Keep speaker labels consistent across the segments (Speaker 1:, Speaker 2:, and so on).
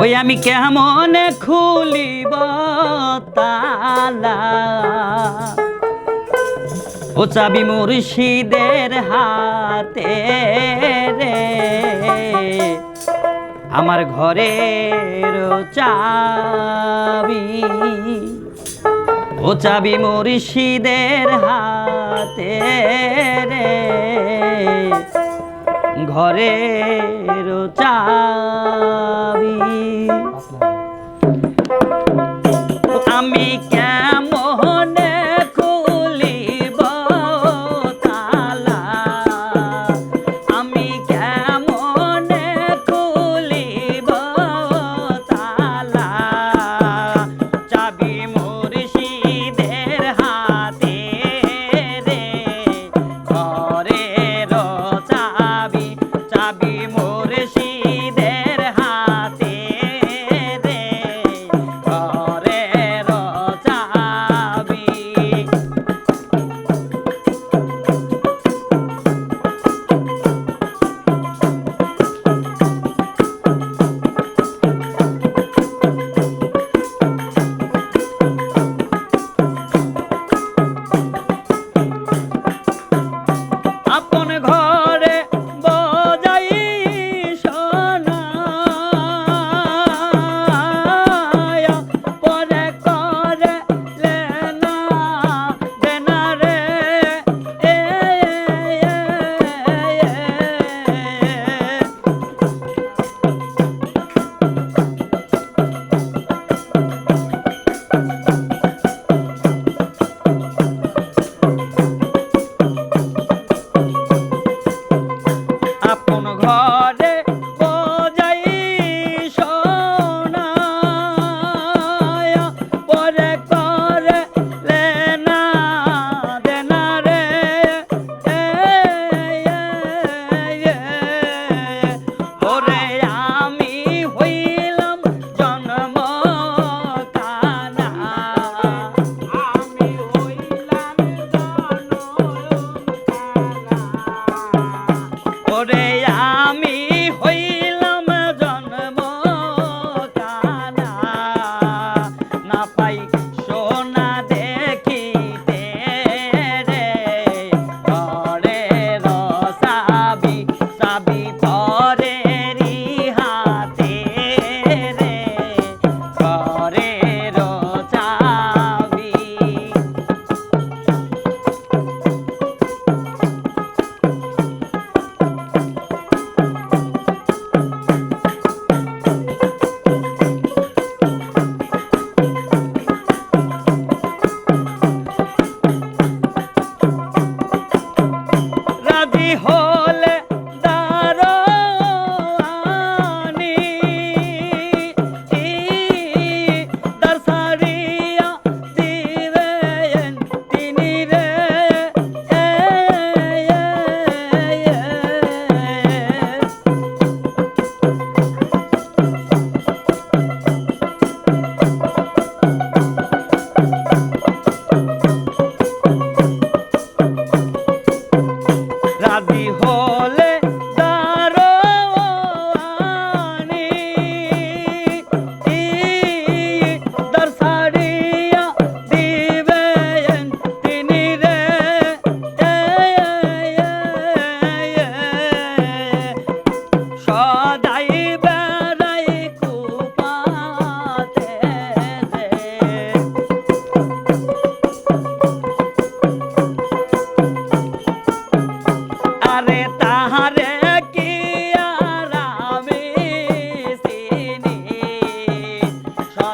Speaker 1: ওই আমি কেমন খুলিব তালা? ও চাবি মুর্শিদের হাতে রে। আমার ঘরের চাবি। ও চাবি মুর্শিদের হাতে রে। ঘরের চাবি আমি ওরে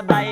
Speaker 1: bye.